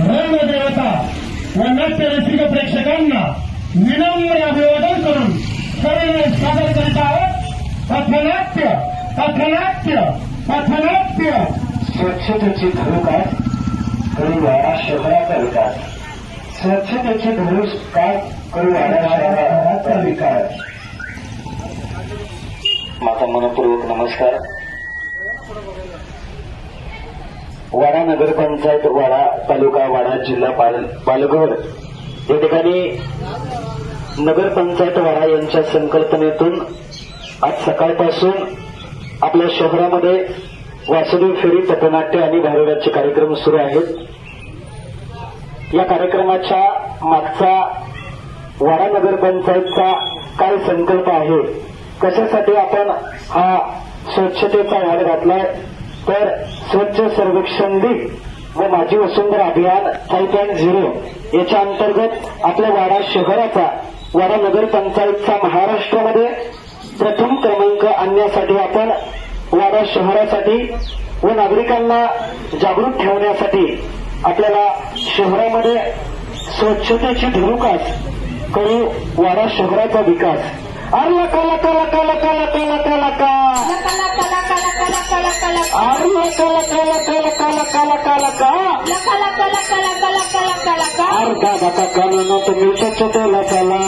रंगदेवता व नाट्य रसिक प्रेक्षकांना विनम्र अभिवादन करून सर्व सादर करीत आहोत. पथनाट्य पथनाट्य पथनाट्य. स्वच्छतेची धनुकात करुवाडा शहराचा विकास स्वच्छतेची धनुकात करुवाडा शहराचा विकास माझा मनपूर्वक नमस्कार. वाडा नगरपंचायत वाडा तालुका वाडा जिल्हा पाल पालघर. या ठिकाणी नगरपंचायत वाडा यांच्या संकल्पनेतून आज सकाळपासून आपल्या शहरामध्ये वासुदेव फेरी पथनाट्य आणि भारुडाचे कार्यक्रम सुरू आहेत. या कार्यक्रमाच्या मागचा वाडा नगरपंचायतचा काय संकल्प आहे? कशासाठी आपण हा स्वच्छतेचा वाढ घातलाय? तर स्वच्छ सर्वेक्षण दिन व माझी वसुंधरा अभियान फाईव्ह पॉईंट झिरो याच्या अंतर्गत आपल्या वाडा शहराचा वाडा नगरपंचायतचा महाराष्ट्रामध्ये प्रथम क्रमांक आणण्यासाठी आपण वाडा शहरासाठी व नागरिकांना जागृत ठेवण्यासाठी आपल्याला शहरामध्ये स्वच्छतेची धनुकास करू वाडा शहराचा विकास अरे लका लका लका लका लका लका लका अरे लका लका लका लका लका लका लका अर्धा दाता कानानं तुम्ही स्वच्छतेला चला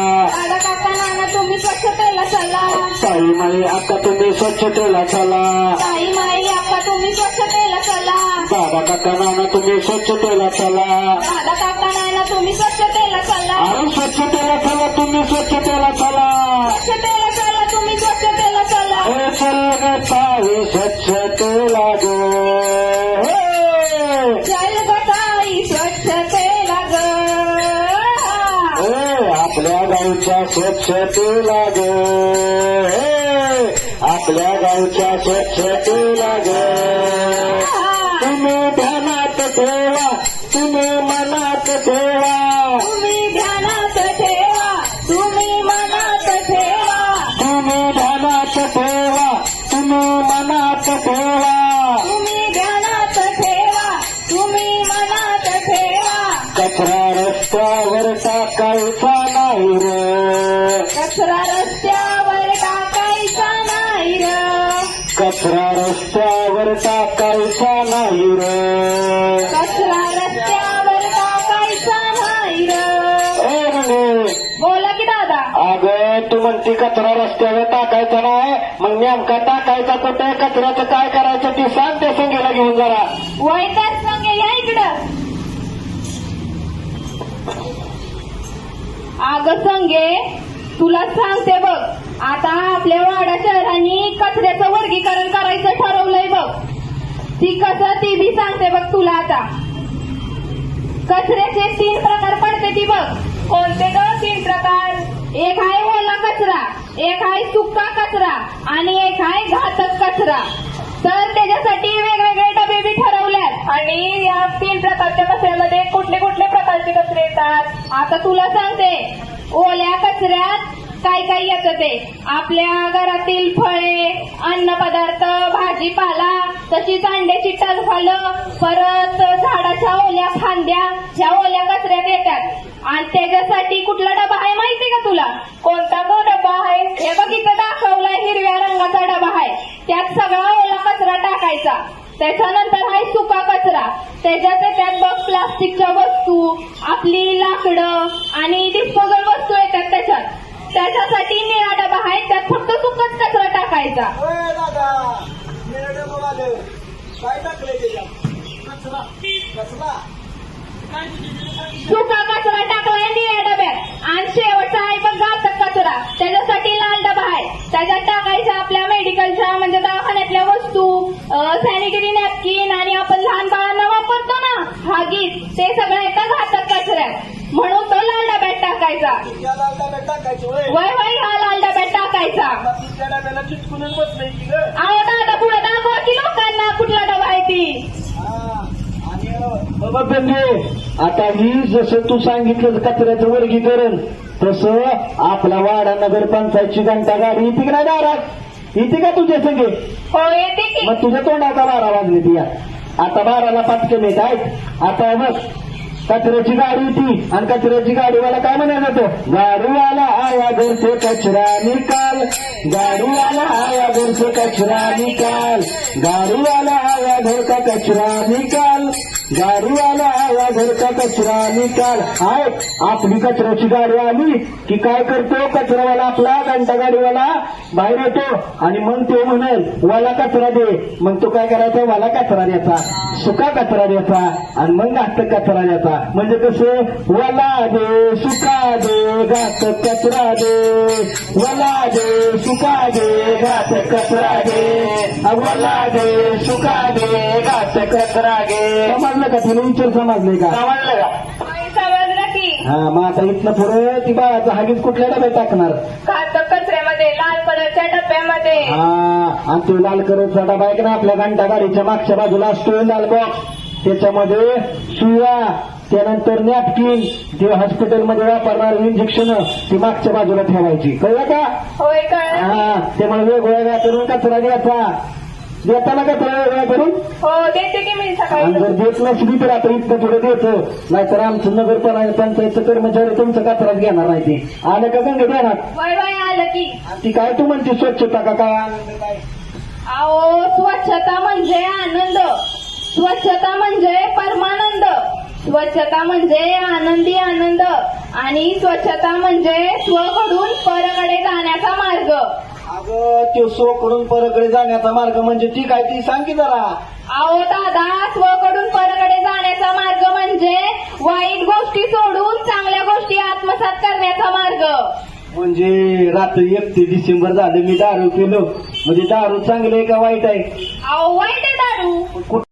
ताई माई आता तुम्ही स्वच्छतेला चला दादा काका नाना तुम्ही स्वच्छतेला चला अरे स्वच्छतेला चला तुम्ही स्वच्छतेला चला स्वच्छतेला चला तुम्ही स्वच्छतेला चला. चल ग ताई स्वच्छतेला गो. चल ग ताई स्वच्छतेला ग आपल्या गावच्या स्वच्छतेला ग आपल्या गावच्या स्वच्छतेला ग. तुम्ही ध्यानात ठेवा तुम्ही मनात ठेवा. तुम्ही ध्यानात ठेवा. तुम्ही मनात ठेवा. तुम्ही ध्यानात ठेवा. तुम्ही मनात ठेवा. कचरा रस्त्यावर टाकायचा नाही रे. कचरा रस्त्यावर टाकायचा नाही र. कचरा रस्त्यावर टाकायचा नाही रे. म्हणती कचरा रस्त्यावर टाकायचा नाही. मग नेमका टाकायचा कुठे? कचऱ्याचं काय करायचं ती सांग त्या संगीला घेऊन जरा. वैद्यात संगे या इकडं. अग संगे तुला सांगते बघ आता आपल्या वाडा शहरांनी कचऱ्याचं वर्गीकरण करायचं ठरवलंय बघ. ती कसं ती बी सांगते बघ तुला आता. कचऱ्याचे तीन प्रकार पडते ती बघ कोणते ग तीन प्रकार एक आहे ओला कचरा सुका कचरा आणि एक आहे घातक कचरा. तर त्याच्यासाठी वेगवेगळे डबे बी ठरवल्यात. आणि या तीन प्रकारच्या कचऱ्यामध्ये कुठले कुठले प्रकारचे कचरे येतात? आता तुला सांगते ओल्या कचऱ्यात काय काय येतं ते. आपल्या घरातील फळे अन्न पदार्थ भाजीपाला तशीच अंड्याची टरफलं परत झाडाच्या ओल्या फांद्या ह्या ओल्या कचऱ्यात येतात. आणि त्याच्यासाठी कुठला डबा आहे माहिती का तुला कोणता तो डबा आहे हे बघ इथं दाखवलाय हिरव्या रंगाचा डबा आहे त्यात सगळा ओला कचरा टाकायचा त्याच्यानंतर आहे सुका कचरा. त्याच्यात त्यात बघ प्लास्टिकच्या वस्तू आपली लाकडं आणि डिस्पोजल वस्तू येतात त्याच्यात. त्याच्यासाठी निळा डबा आहे त्यात फक्त सुकच कचरा टाकायचा. सुका कचरा टाकलाय निळ्या डब्यात. आणि शेवटचा आहे बघ घातक कचरा त्याच्यासाठी लाल डबा आहे. त्याच्यात टाकायच्या आपल्या मेडिकलच्या म्हणजे दवाखान्यातल्या वस्तू सॅनिटरी नॅपकिन आणि आपण लहान बाळांना वापरतो ना हागीज ते सगळं येतं घातक कचऱ्यात. म्हणून तो लाल डब्यात टाकायचा. त्या लाल डब्यात टाकायचं वय वय हा लाल डब्यात टाकायचा. आता अहो दादा पुढे दाखवा की लोकांना कुठला डबा आहे ती. हा बाबा आता ही जसं तू सांगितलं कचऱ्याचं वर्गीकरण तसं आपला वाडा नगरपंचायतची घंटा गाडी येते की नाही दारात? येते का तुझ्या संगे? हो येते की. मग तुझ्या तोंडाचा बारा वाजले ती आता बाराला पाच कमी आहेत. आता बघ कचऱ्याची गाडी होती. आणि कचऱ्याची गाडीवाला काय म्हणायला जातो गाडीवाला आया घर से कचरा निकाल. गाडीवाला आया घर से कचरा निकाल. गाडीवाला आया घर का कचरा निकाल. गाडीवाला आया घर का कचरा निकाल. आय आपली कचऱ्याची गाडी आली की काय करतो? कचरावाला आपला घंटा गाडीवाला बाहेर येतो. आणि मग तो म्हणेल वाला कचरा दे. मग तो काय करायचा? वाला कचरा द्यायचा. सुका कचरा द्यायचा आणि मग घातक कचरा द्यायचा म्हणजे कसं? वला दे सुका दे घातक कचरा दे वला दे सुका दे घातक कचरा दे वला दे सुका दे घातक कचरा घे समजलं का? तुला विचार समजले का? समजलं का. हा मग आता इथनं पुढे ती बाळाचा हागीच कुठल्या डब्यात टाकणार? कलरच्या डब्यामध्ये हा आणि तो लाल कलरचा डबा आहे ना आपल्या घंटा गाडीच्या मागच्या बाजूला असतो लाल बॉक्स त्याच्यामध्ये सुया त्यानंतर नॅपकिन ते हॉस्पिटलमध्ये वापरणार इंजेक्शन ती मागच्या बाजूला ठेवायची. कळलं का? होय कळलं. की? हा त्यामुळे वेगवेगळ्या करून कचरा द्यायचा. देताना कचरा वेगळा करून हो देते की मी आणि सकाळी जर देत नसली तर आता इथनं पुढे देतो. नाहीतर आमचं नगर पंचायतचं कर्मचारी तुमचं कचराच घेणार नाही ते. आलं का गंगे देणार वय वय आलं की. ती काय तू म्हणते स्वच्छता का काय आनंद काय? अहो स्वच्छता म्हणजे आनंद. स्वच्छता म्हणजे परमानंद. स्वच्छता म्हणजे आनंदी आनंद. आणि स्वच्छता म्हणजे स्वकडून परकडे जाण्याचा अगं तो सोकडून परकडे जाण्याचा मार्ग म्हणजे ती काय ती सांग की जरा. अहो दादा स्वकडून परकडे जाण्याचा मार्ग म्हणजे वाईट गोष्टी सोडून चांगल्या गोष्टी आत्मसात करण्याचा मार्ग. म्हणजे रात्री एकतीस डिसेंबर झालं मी दारू केलो म्हणजे दारू चांगली आहे का वाईट आहे? अहो वाईट आहे दारू. कुठं